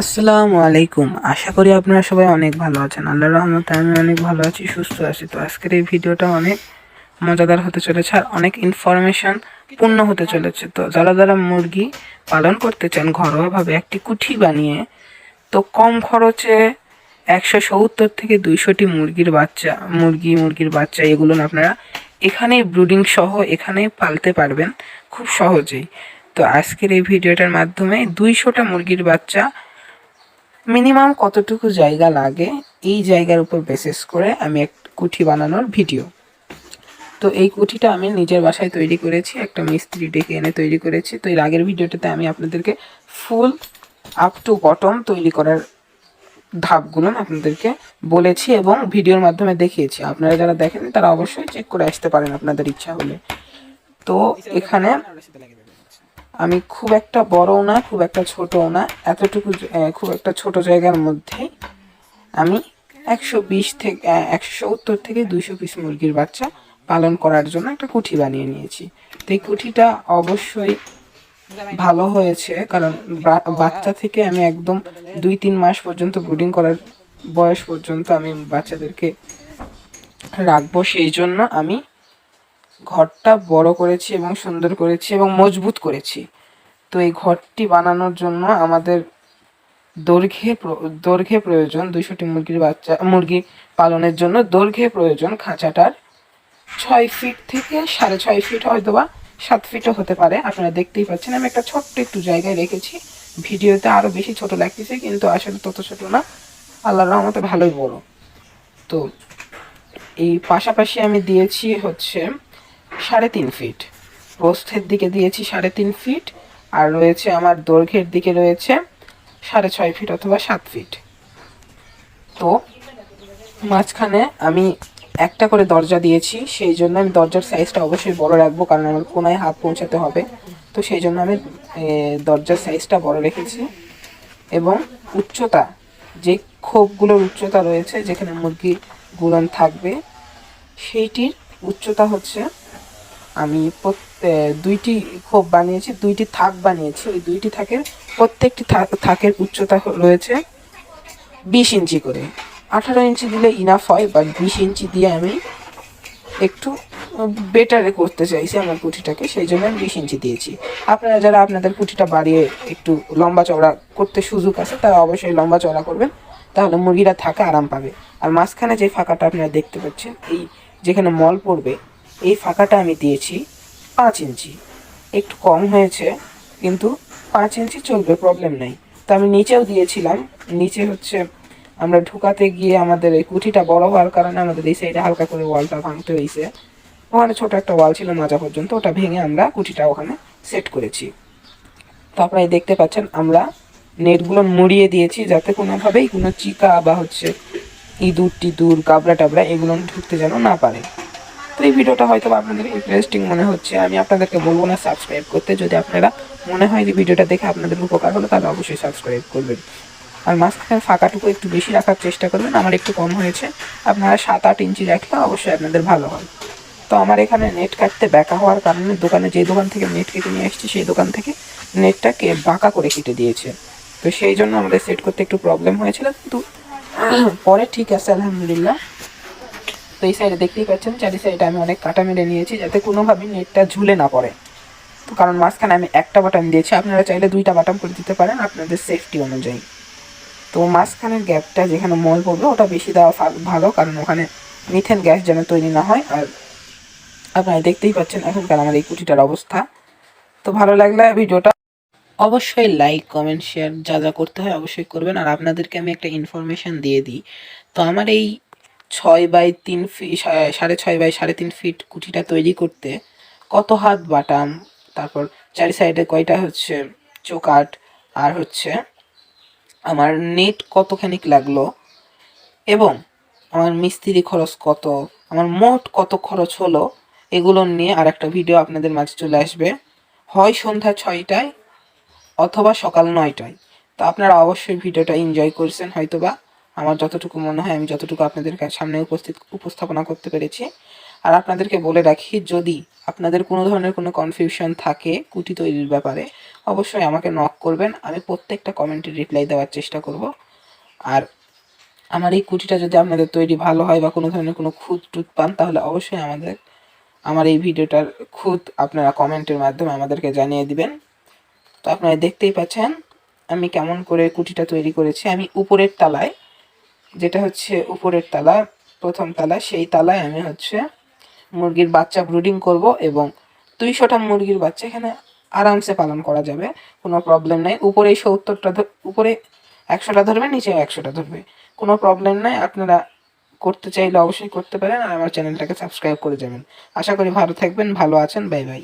আসসালামু আলাইকুম। আশা করি আপনারা সবাই অনেক ভালো আছেন। আল্লাহর রহমতে আমি অনেক ভালো আছি, সুস্থ আছি। তো আজকের এই ভিডিওটা অনেক মজাদার হতে চলেছে আর অনেক ইনফরমেশন পূর্ণ হতে চলেছে। তো যারা যারা মুরগি পালন করতে চান, ঘরোয়াভাবে একটি কুঠি বানিয়ে, তো কম খরচে একশো সত্তর থেকে দুইশোটি মুরগির বাচ্চা, মুরগি, মুরগির বাচ্চা, এগুলো আপনারা এখানেই ব্রুডিং সহ এখানেই পালতে পারবেন খুব সহজেই। তো আজকের এই ভিডিওটার মাধ্যমে দুইশোটা মুরগির বাচ্চা মিনিমাম কতটুকু জায়গা লাগে এই জায়গার উপর বেসিস করে আমি এক কুঠি বানানোর ভিডিও তো এই কুঠিটা আমি নিজের বাসায় তৈরি করেছি, একটা মিস্ত্রি ডেকে এনে তৈরি করেছি। তো এর আগের ভিডিওটাতে আমি আপনাদেরকে ফুল আপ টু বটম তৈরি করার ধাপগুলো আপনাদেরকে বলেছি এবং ভিডিওর মাধ্যমে দেখিয়েছি। আপনারা যারা দেখেন তারা অবশ্যই চেক করে আসতে পারেন আপনাদের ইচ্ছা হলে। তো এখানে আমি খুব একটা বড়ও না, খুব একটা ছোটও না, এতটুকু খুব একটা ছোট জায়গার মধ্যেই আমি একশো বিশ থেকে একশো সত্তর থেকে দুইশো পিস মুরগির বাচ্চা পালন করার জন্য একটা কুঠি বানিয়ে নিয়েছি। তো এই কুঠিটা অবশ্যই ভালো হয়েছে, কারণ বাচ্চা থেকে আমি একদম দুই তিন মাস পর্যন্ত ব্রুডিং করার বয়স পর্যন্ত আমি বাচ্চাদেরকে রাখব, সেই জন্য আমি ঘরটা বড় করেছি এবং সুন্দর করেছি এবং মজবুত করেছি। তো এই ঘরটি বানানোর জন্য আমাদের দৈর্ঘ্যে দৈর্ঘ্যে প্রয়োজন দুইশোটি মুরগির বাচ্চা, মুরগি পালনের জন্য দৈর্ঘ্যে প্রয়োজন খাঁচাটার ছয় ফিট থেকে সাড়ে ছয় ফিট হয়তো বা সাত ফিটও হতে পারে। আপনারা দেখতেই পাচ্ছেন, আমি একটা ছোট্ট একটু জায়গায় রেখেছি। ভিডিওতে আরও বেশি ছোট লাগতেছে, কিন্তু আসলে তত ছোট না। আল্লাহর রহমতে ভালোই বড়। তো এই পাশাপাশি আমি দিয়েছি হচ্ছে সাড়ে তিন ফিট প্রস্থের দিকে দিয়েছি সাড়ে তিন ফিট আর রয়েছে আমার দৈর্ঘ্যের দিকে রয়েছে সাড়ে ছয় ফিট অথবা সাত ফিট তো মাঝখানে আমি একটা করে দরজা দিয়েছি, সেই জন্য আমি দরজার সাইজটা অবশ্যই বড় রাখব, কারণ আমার কোনায় হাত পৌঁছাতে হবে। তো সেই জন্য আমি দরজার সাইজটা বড় রেখেছি। এবং উচ্চতা, যে খোপগুলোর উচ্চতা রয়েছে, যেখানে মুরগি গুলন থাকবে, সেইটির উচ্চতা হচ্ছে আমি দুইটি খোপ বানিয়েছি, দুইটি থাক বানিয়েছি। ওই দুইটি থাকের প্রত্যেকটি থাকের উচ্চতা রয়েছে বিশ ইঞ্চি করে। আঠারো ইঞ্চি দিলে ইনাফ হয় বা বিশ ইঞ্চি দিয়ে আমি একটু বেটারে করতে চাইছি আমার কুঠিটাকে সেই জন্য আমি বিশ ইঞ্চি দিয়েছি। আপনারা যারা আপনাদের কুঠিটা বাড়িয়ে একটু লম্বা চওড়া করতে সুযোগ আছে, তারা অবশ্যই লম্বা চওড়া করবেন, তাহলে মুরগিরা থাকা আরাম পাবে। আর মাঝখানে যে ফাঁকাটা আপনারা দেখতে পাচ্ছেন, এই যেখানে মল পড়বে এই ফাঁকাটা আমি দিয়েছি পাঁচ ইঞ্চি। একটু কম হয়েছে, কিন্তু পাঁচ ইঞ্চি চলবে প্রবলেম নেই। তো আমি নিচেও দিয়েছিলাম। নিচে হচ্ছে আমরা ঢুকাতে গিয়ে আমাদের এই কুঠিটা বড় হওয়ার কারণে আমাদের এই সাইডে হালকা করে ওয়ালটা ভাঙতে হয়েছে। ওখানে ছোট একটা ওয়াল ছিল মাজা পর্যন্ত, ওটা ভেঙে আমরা কুঠিটা ওখানে সেট করেছি। তো আপনারা দেখতে পাচ্ছেন, আমরা নেটগুলো মুড়িয়ে দিয়েছি যাতে কোনোভাবেই কোনো চিকা বা হচ্ছে ইঁদুর টিদুর কাবড়া টাবড়া এগুলো ঢুকতে যেন না পারে। তো এই ভিডিওটা হয়তো আপনাদের ইন্টারেস্টিং মনে হচ্ছে, আমি আপনাদেরকে বলব না সাবস্ক্রাইব করতে। যদি আপনারা মনে হয় যে ভিডিওটা দেখে আপনাদের উপকার হলো, তাহলে অবশ্যই সাবস্ক্রাইব করবেন। আর মাঝখানে ফাঁকাটুকু একটু বেশি রাখার চেষ্টা করবেন, আমার একটু কম হয়েছে। আপনারা সাত আট ইঞ্চি রাখলে অবশ্যই আপনাদের ভালো হয়। তো আমার এখানে নেট কাটতে ব্যাকা হওয়ার কারণে দোকানে যে দোকান থেকে নেট কেটে নিয়ে এসেছি সেই দোকান থেকে নেটটাকে বাঁকা করে কেটে দিয়েছে। তো সেই জন্য আমাদের সেট করতে একটু প্রবলেম হয়েছিল, কিন্তু পরে ঠিক আছে, আলহামদুলিল্লাহ। তো এই সাইডে দেখতেই পাচ্ছেন চারি সাইডে আমি অনেক কাটা মেরে নিয়েছি যাতে কোনোভাবেই নেটটা ঝুলে না পড়ে। তো কারণ মাঝখানে আমি একটা বাটাম দিয়েছি, আপনারা চাইলে দুইটা বাটাম করে দিতে পারেন আপনাদের সেফটি অনুযায়ী। তো মাঝখানের গ্যাপটা যেখানে মল পড়বে, ওটা বেশি দেওয়া ভালো, কারণ ওখানে মিথেন গ্যাস যেন তৈরি না হয়। আর আপনারা দেখতেই পাচ্ছেন এখনকার আমার এই কুটিটার অবস্থা। তো ভালো লাগলে ভিডিওটা অবশ্যই লাইক কমেন্ট শেয়ার যা যা করতে হয় অবশ্যই করবেন। আর আপনাদেরকে আমি একটা ইনফরমেশন দিয়ে দিই। তো আমার এই ছয় বাই তিন ফিট সাড়ে ছয় বাই সাড়ে তিন ফিট কুঠিটা তৈরি করতে কত হাত বাটাম? তারপর চারি সাইডে কয়টা হচ্ছে চোকাট আর হচ্ছে আমার নেট কতখানিক লাগল? এবং আমার মিস্ত্রি খরচ কত? আমার মোট কত খরচ হলো? এগুলো নিয়ে আর একটা ভিডিও আপনাদের মাঝে চলে আসবে। হয় সন্ধ্যা ছয়টায় অথবা সকাল নয়টায়। তো আপনারা অবশ্যই ভিডিওটা এনজয় করছেন, হয়তোবা আমার যতটুকু মনে হয়, আমি যতটুকু আপনাদের সামনে উপস্থিত, উপস্থাপনা করতে পেরেছি। আর আপনাদেরকে বলে রাখি, যদি আপনাদের কোনো ধরনের কোনো কনফিউশন থাকে কুটি তৈরির ব্যাপারে, অবশ্যই আমাকে নক করবেন। আমি প্রত্যেকটা কমেন্টের রিপ্লাই দেওয়ার চেষ্টা করব। আর আমার এই কুটিটা যদি আপনাদের তৈরি ভালো হয় বা কোনো ধরনের কোনো খুঁত টুত পান, তাহলে অবশ্যই আমাদের, আমার এই ভিডিওটার খুঁত আপনারা কমেন্টের মাধ্যমে আমাদেরকে জানিয়ে দিবেন। তো আপনারা দেখতেই পাচ্ছেন, আমি কেমন করে কুটিটা তৈরি করেছি। আমি উপরের তালায় যেটা হচ্ছে উপরের তালা, প্রথম তালা, সেই তালায় আমি হচ্ছে মুরগির বাচ্চা ব্রুডিং করব এবং দুইশোটা মুরগির বাচ্চা এখানে আরামসে পালন করা যাবে, কোনো প্রবলেম নেই। উপরে সত্তরটা উপরে একশোটা ধরবে, নিচে একশোটা ধরবে। কোনো প্রবলেম নাই, আপনারা করতে চাইলে অবশ্যই করতে পারেন আর আমার চ্যানেলটাকে সাবস্ক্রাইব করে যাবেন। আশা করি ভালো থাকবেন, ভালো আছেন বাই বাই